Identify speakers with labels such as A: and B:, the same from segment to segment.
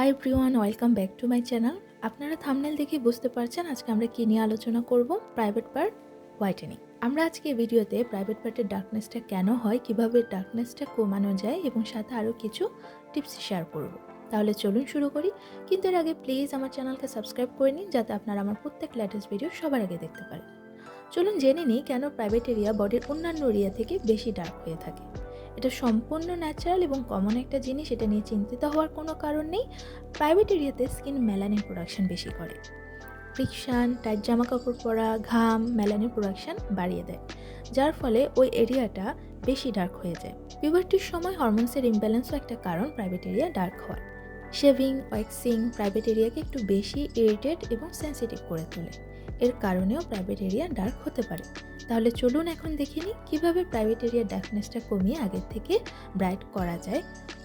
A: High প্রিওয়ান welcome back to my channel আপনারা thumbnail দেখে বুঝতে পারছেন আজকে আমরা কী নিয়ে আলোচনা করব প্রাইভেট পার্ট হোয়াইটেনিং আমরা আজকে ভিডিওতে প্রাইভেট পার্টের ডার্কনেসটা কেন হয়, কীভাবে ডার্কনেসটা কমানো যায় এবং সাথে আরও কিছু টিপস শেয়ার করব। তাহলে চলুন শুরু করি। কিন্তু এর আগে প্লিজ আমার চ্যানেলকে সাবস্ক্রাইব করে নিন, যাতে আপনারা আমার প্রত্যেক লেটেস্ট ভিডিও সবার আগে দেখতে পারেন। চলুন জেনে নিই কেন প্রাইভেট এরিয়া বডির অন্যান্য এরিয়া থেকে বেশি ডার্ক হয়ে থাকে। এটা সম্পূর্ণ ন্যাচারাল এবং কমন একটা জিনিস, এটা নিয়ে চিন্তিত হওয়ার কোনো কারণ নেই। প্রাইভেট এরিয়াতে স্কিন মেলানিন প্রোডাকশন বেশি করে। ফ্রিকশান টাইট জামা কাপড় পরা, ঘাম মেলানিন প্রোডাকশন বাড়িয়ে দেয়। যার ফলে ওই এরিয়াটা বেশি ডার্ক হয়ে যায়। পিউবার্টির সময় হরমোনসের ইমব্যালেন্সও একটা কারণ প্রাইভেট এরিয়া ডার্ক হওয়ার। শেভিং ওয়াক্সিং প্রাইভেট এরিয়াকে একটু বেশি ইরিটেট এবং সেন্সিটিভ করে তোলে। এর কারণেও প্রাইভেট এরিয়া ডার্ক হতে পারে। তাহলে চলুন এখন দেখে নিই কীভাবে প্রাইভেট এরিয়ার ডার্কনেসটা কমিয়ে আগের থেকে ব্রাইট করা যায়।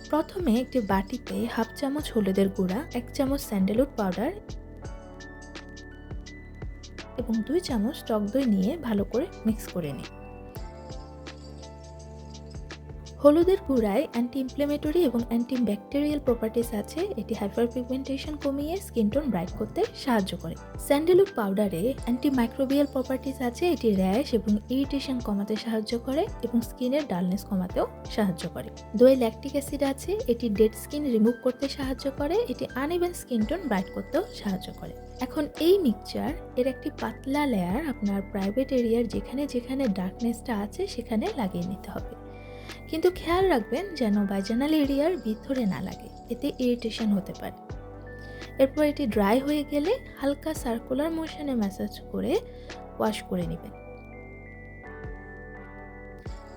A: প্রথমে একটি বাটিতে হাফ চামচ হলুদের গুঁড়া, এক চামচ স্যান্ডেলউড পাউডার এবং দুই চামচ টক দই নিয়ে ভালো করে মিক্স করে নিই। হলুদের গুঁড়ায় অ্যান্টি ইনফ্লেমেটরি এবং অ্যান্টি ব্যাকটেরিয়াল প্রপার্টিস আছে। এটি হাইপার পিগমেন্টেশন কমিয়ে স্কিন টোন ব্রাইট করতে সাহায্য করে। স্যান্ডেলউড পাউডারে অ্যান্টি মাইক্রোবিয়াল প্রপার্টিস আছে। এটি র্যাশ এবং ইরিটেশন কমাতে সাহায্য করে এবং স্কিনের ডালনেস কমাতেও সাহায্য করে। দই ল্যাকটিক অ্যাসিড আছে। এটি ডেড স্কিন রিমুভ করতে সাহায্য করে। এটি আনইভেন স্কিন টোন ব্রাইট করতেও সাহায্য করে। এখন এই মিক্সচার এর একটি পাতলা লেয়ার আপনার প্রাইভেট এরিয়ার যেখানে যেখানে ডার্কনেসটা আছে, সেখানে লাগিয়ে নিতে হবে। কিন্তু খেয়াল রাখবেন যেন বাইজানাল এরিয়ার ভিতরে না লাগে, এতে ইরিটেশন হতে পারে। এরপর এটি ড্রাই হয়ে গেলে হালকা সার্কুলার মোশনে ম্যাসাজ করে ওয়াশ করে নেবেন।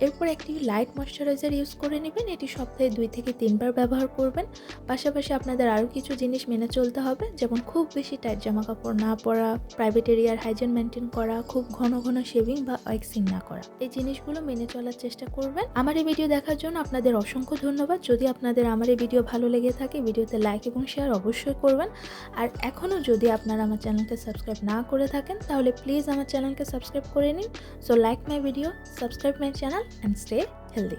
A: এরপর একটি লাইট ময়শ্চারাইজার ইউজ করে নেবেন। এটি সপ্তাহে দুই থেকে তিনবার ব্যবহার করবেন। পাশাপাশি আপনাদের আরও কিছু জিনিস মেনে চলতে হবে, যেমন খুব বেশি টাইট জামা কাপড় না পরা প্রাইভেট এরিয়ার হাইজেন মেনটেন করা, খুব ঘন ঘন শেভিং বা ওয়াক্সিং না করা। এই জিনিসগুলো মেনে চলার চেষ্টা করবেন। আমার এই ভিডিও দেখার জন্য আপনাদের অসংখ্য ধন্যবাদ। যদি আপনাদের আমার এই ভিডিও ভালো লেগে থাকে ভিডিওতে লাইক এবং শেয়ার অবশ্যই করবেন। আর এখনও যদি আপনারা আমার চ্যানেলটা সাবস্ক্রাইব না করে থাকেন, তাহলে প্লিজ আমার চ্যানেলকে সাবস্ক্রাইব করে নিন। So like my video subscribe my channel and stay healthy.